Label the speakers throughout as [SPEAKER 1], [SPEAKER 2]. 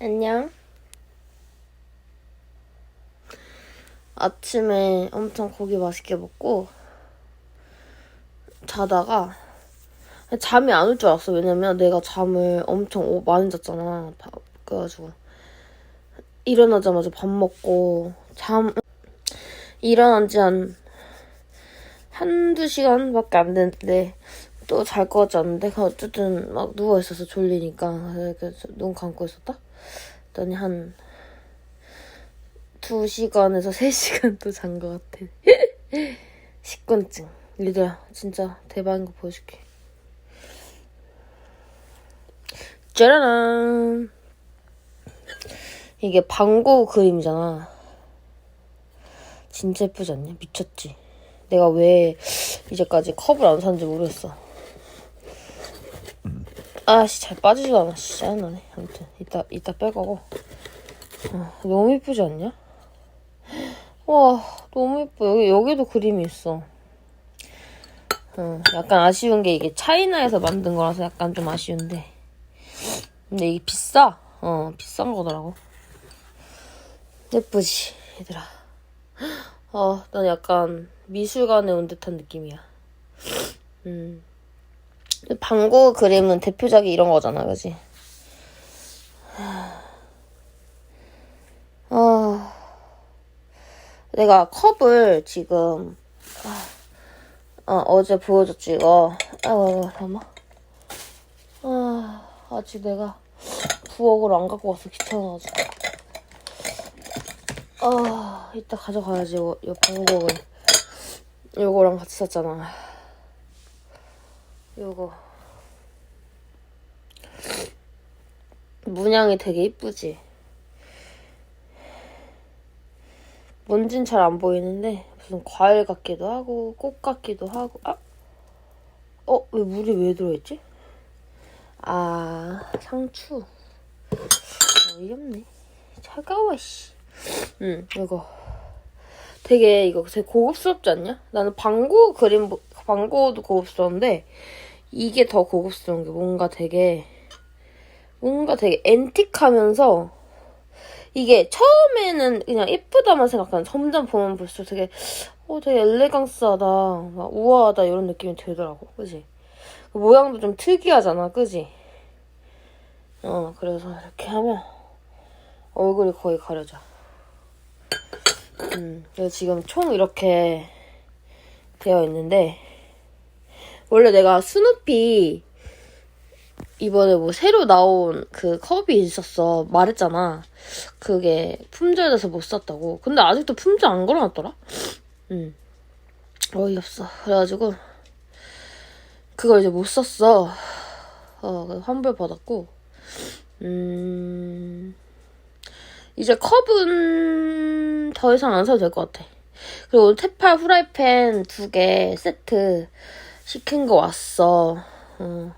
[SPEAKER 1] 안녕. 아침에 엄청 고기 맛있게 먹고 자다가 잠이 안 올 줄 알았어. 왜냐면 내가 잠을 엄청 오- 많이 잤잖아. 바- 그래가지고 일어나자마자 밥 먹고 잠 일어난 지 한 한두 시간밖에 안 됐는데 또 잘 것 같지 않은데 어쨌든 막 누워있어서 졸리니까 눈 감고 있었다 그랬더니 한 2시간에서 3시간 또 잔 것 같아 식곤증 얘들아 진짜 대박인 거 보여줄게 짜라란 이게 방고 그림이잖아 진짜 예쁘지 않냐? 미쳤지? 내가 왜 이제까지 컵을 안 샀는지 모르겠어. 아씨 잘 빠지지도 않아. 씨 짜증나네. 아무튼 이따 이따 빼가고. 어, 너무 예쁘지 않냐? 와 너무 예뻐. 여기 여기도 그림이 있어. 어, 약간 아쉬운 게 이게 차이나에서 만든 거라서 약간 좀 아쉬운데. 근데 이게 비싸. 어 비싼 거더라고. 예쁘지 얘들아. 아, 난 약간 미술관에 온 듯한 느낌이야. 음. 방고 그림은 대표작이 이런 거잖아, 그지? 아, 내가 컵을 지금, 아, 어제 보여줬지, 이거. 아이고, 잠깐만. 아, 아직 내가 부엌을 안 갖고 와서 귀찮아가지고. 아, 이따 가져가야지, 이거, 이 방법을. 요거랑 같이 샀잖아. 요거. 문양이 되게 이쁘지? 뭔진 잘 안 보이는데, 무슨 과일 같기도 하고, 꽃 같기도 하고, 아! 어, 왜 물이 왜 들어있지? 아, 상추. 어이없네. 차가워, 씨. 응, 이거. 되게 이거 되게 고급스럽지 않냐? 나는 방고 그림, 보- 방고도 고급스러운데, 이게 더 고급스러운 게 뭔가 되게, 뭔가 되게 앤틱하면서, 이게 처음에는 그냥 예쁘다만 생각하는 점점 보면 볼수록 되게, 어, 되게 엘레강스하다, 막 우아하다 이런 느낌이 들더라고, 그지? 그 모양도 좀 특이하잖아, 그지? 어, 그래서 이렇게 하면 얼굴이 거의 가려져. 음, 그래서 지금 총 이렇게 되어 있는데, 원래 내가 스누피 이번에 뭐 새로 나온 그 컵이 있었어. 말했잖아. 그게 품절돼서 못 샀다고. 근데 아직도 품절 안 걸어놨더라? 음. 어이없어. 그래가지고, 그걸 이제 못 샀어. 어, 환불 받았고, 음, 이제 컵은 더 이상 안 사도 될 것 같아. 그리고 테팔 후라이팬 두 개 세트 시킨 거 왔어. 어.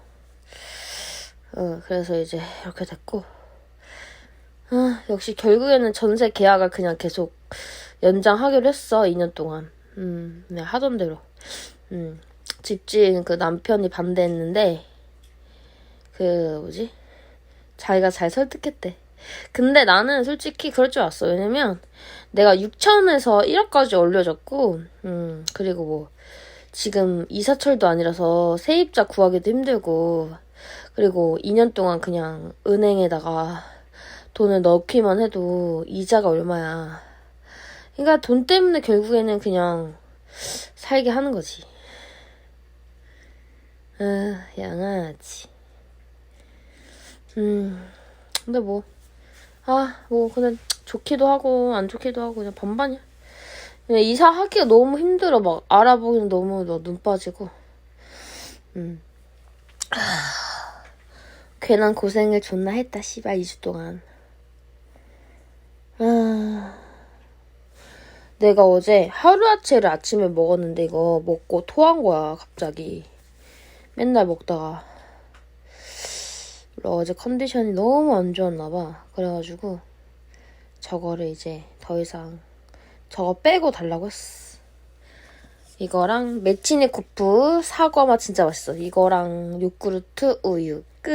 [SPEAKER 1] 어, 그래서 이제 이렇게 됐고. 아, 역시 결국에는 전세 계약을 그냥 계속 연장하기로 했어, 2년 동안. 음, 그냥 하던 대로. 음, 집주인 그 남편이 반대했는데, 그, 뭐지? 자기가 잘 설득했대. 근데 나는 솔직히 그럴 줄 알았어. 왜냐면 내가 6천에서 1억까지 올려줬고, 음, 그리고 뭐, 지금 이사철도 아니라서 세입자 구하기도 힘들고, 그리고 2년 동안 그냥 은행에다가 돈을 넣기만 해도 이자가 얼마야. 그러니까 돈 때문에 결국에는 그냥 살게 하는 거지. 아, 양아치. 음, 근데 뭐, 아, 뭐, 그냥 좋기도 하고, 안 좋기도 하고, 그냥 반반이야. 그냥 이사하기가 너무 힘들어. 막, 알아보기는 너무 너눈 빠지고. 음. 하, 괜한 고생을 존나 했다, 씨발, 2주 동안. 아, 내가 어제 하루아치를 아침에 먹었는데, 이거 먹고 토한 거야, 갑자기. 맨날 먹다가. 어제 컨디션이 너무 안 좋았나 봐. 그래가지고 저거를 이제 더 이상 저거 빼고 달라고 했어. 이거랑 메치니 코프 사과 맛 진짜 맛있어. 이거랑 요구르트 우유 끝.